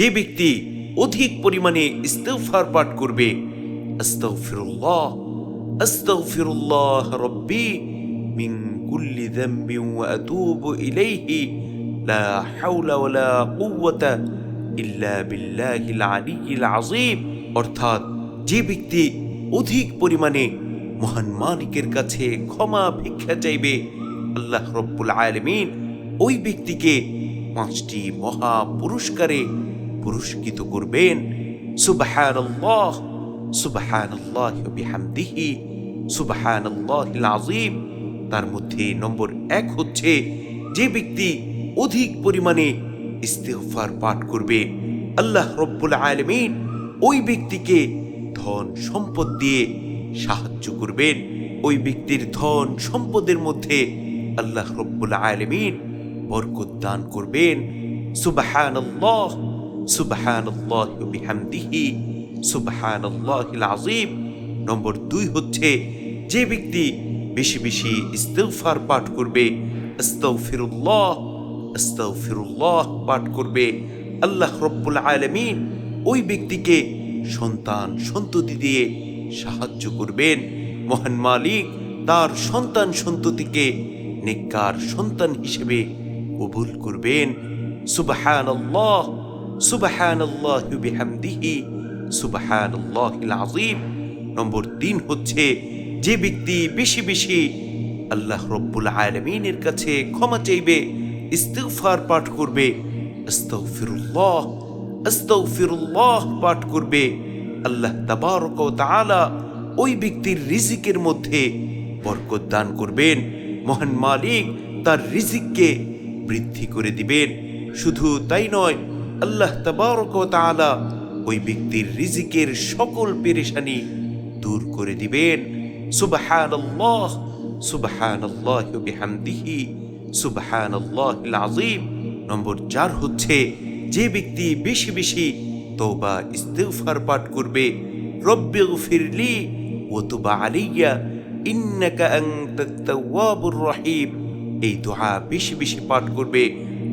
যে ব্যক্তি অধিক পরিমাণে ইস্তেগফার পাঠ করবে মিন লা আযীম। অর্থাৎ যে ব্যক্তি অধিক পরিমাণে মহান মালিকের কাছে ক্ষমা ভিক্ষা চাইবে, আল্লাহ রব্বুল আলামিন ওই ব্যক্তিকে পাঁচটি মহা পুরস্কারে পুরস্কৃত করবেন। সুবহানাল্লাহ সুবহানাল্লাহ বিহামদিহি, সুবহানাল্লাহিল আযীম। তার মধ্যে নম্বর এক হচ্ছে, যে ব্যক্তি অধিক পরিমাণে ইস্তেফার পাঠ করবে, আল্লাহ রব্বুল আলামিন ওই ব্যক্তিকে ধন সম্পদ দিয়ে সাহায্য করবেন। ওই ব্যক্তির ধন সম্পদের মধ্যে আল্লাহ রব্বুল আলামিন বরকত দান করবেন। সুবহানাল্লাহ সুবহানাল্লাহ বিহামদিহি, সুবহানাল্লাহিল আযীম। নম্বর দুই হচ্ছে, যে ব্যক্তি বেশি বেশি ইস্তেগফার পাঠ করবে, আস্তাগফিরুল্লাহ আস্তাগফিরুল্লাহ পাঠ করবে, আল্লাহ রব্বুল আলামিন ওই ব্যক্তিকে সন্তান সন্ততি দিয়ে সাহায্য করবেন। মহান মালিক তার সন্তান সন্ততিকে নেককার সন্তান হিসেবে কবুল করবেন। সুবহানাল্লাহ সুবহানাল্লাহ বিহামদিহি, সুবহানাল্লাহিল আযীম। নম্বর তিন হচ্ছে, যে ব্যক্তি বেশি বেশি আল্লাহ রব্বুল আলমিনের কাছে ক্ষমা চাইবে, ইস্তিগফার পাঠ করবে, আস্তাগফিরুল্লাহ আস্তাগফিরুল্লাহ পাঠ করবে, আল্লাহ তাবারক ও তাআলা ওই ব্যক্তির রিজিকের মধ্যে বরকত দান করবেন। মহান মালিক তার রিজিককে বৃদ্ধি করে দিবেন। শুধু তাই নয় আল্লাহ তাবারক ও তাআলা ওই ব্যক্তির রিজিকের সকল পেরেশানি দূর করে দিবেন। সুবহানাল্লাহ সুবহানাল্লাহ বিহামদিহি, সুবহানাল্লাহিল আযীম। নম্বর চার হচ্ছে, যে ব্যক্তি বেশি বেশি তওবা, ইস্তিগফার পাঠ করবে, রব্বি গফিরলি ওয়া তুব আলাইয়া, ইন্নাকা আনতাত তাওয়াবুর রহিম। এই দোয়া বেশি বেশি পাঠ করবে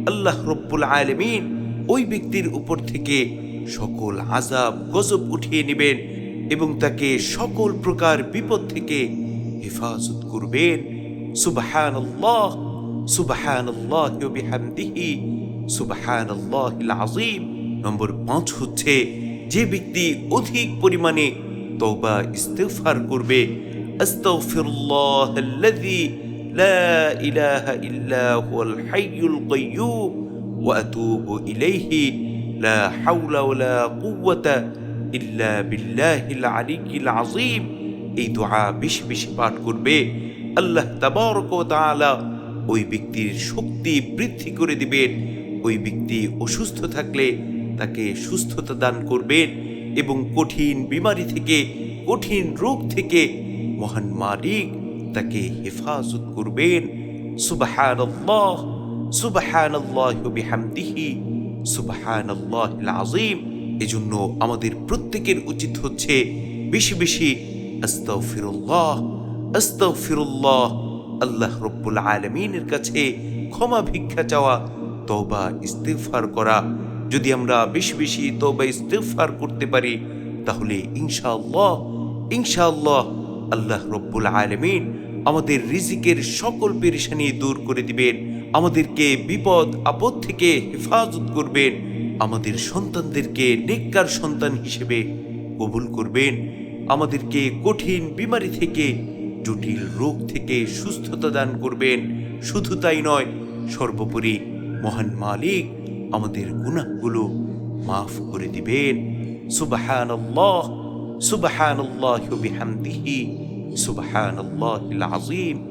আল্লাহ রব্বুল আলামিন। ওই ব্যক্তির উপর থেকে সকল আজাব গজব উঠিয়ে নেবেন এবং তাকে সকল প্রকার বিপদ থেকে হেফাজত করবেন। সুবহানাল্লাহ সুবহানাল্লাহ ওয়া বিহামদিহি, সুবহানাল্লাহিল আযীম। নম্বর পাঁচ হচ্ছে, যে ব্যক্তি অধিক পরিমাণে তওবা ইস্তেগফার করবে, আস্তাগফিরুল্লাহ আল্লাযী লা ইলাহা ইল্লা হুয়াল হাইয়ুল কাইয়্যুম আতুবু ইলাইহি লা হাওলা ওয়ালা কুওয়াতা ইল্লা বিল্লাহিল আলিয়্যিল আযীম এই দোয়া বেশি বেশি পাঠ করবে। আল্লাহ তাবারক তাআলা ওই ব্যক্তির শক্তি বৃদ্ধি করে দিবেন। ওই ব্যক্তি অসুস্থ থাকলে তাকে সুস্থতা দান করবেন এবং কঠিন বিমারি থেকে, কঠিন রোগ থেকে মহান মালিক তাকে হেফাজত করবেন। সুবহানাল্লাহ। সুবহানাল্লাহ বিহামদিহি, সুবহানাল্লাহিল আযীম। এজন্য আমাদের প্রত্যেকের উচিত হচ্ছে বেশি বেশি আস্তাগফিরুল্লাহ আস্তাগফিরুল্লাহ, আল্লাহ রব্বুল আলামিনের কাছে ক্ষমা ভিক্ষা চাওয়া, তওবা ইস্তেফার করা। যদি আমরা বেশি বেশি তওবা, ইস্তেগফার করতে পারি, তাহলে ইনশাআল্লাহ ইনশাআল্লাহ আল্লাহ রব্বুল আলমিন আমাদের রিজিকের সকল পেরেশানি দূর করে দিবেন। আমাদেরকে বিপদ, আপদ থেকে হেফাজত করবেন। আমাদের সন্তানদেরকে নেককার সন্তান হিসেবে কবুল করবেন। আমাদেরকে কঠিন বিমারি থেকে, জটিল রোগ থেকে সুস্থতা দান করবেন। শুধু তাই নয়, সর্বোপরি মহান মালিক আমাদের গুনাহগুলো মাফ করে দিবেন। সুবহানাল্লাহ সুবহানাল্লাহ বিহামদিহি, সুবহানাল্লাহিল আযীম।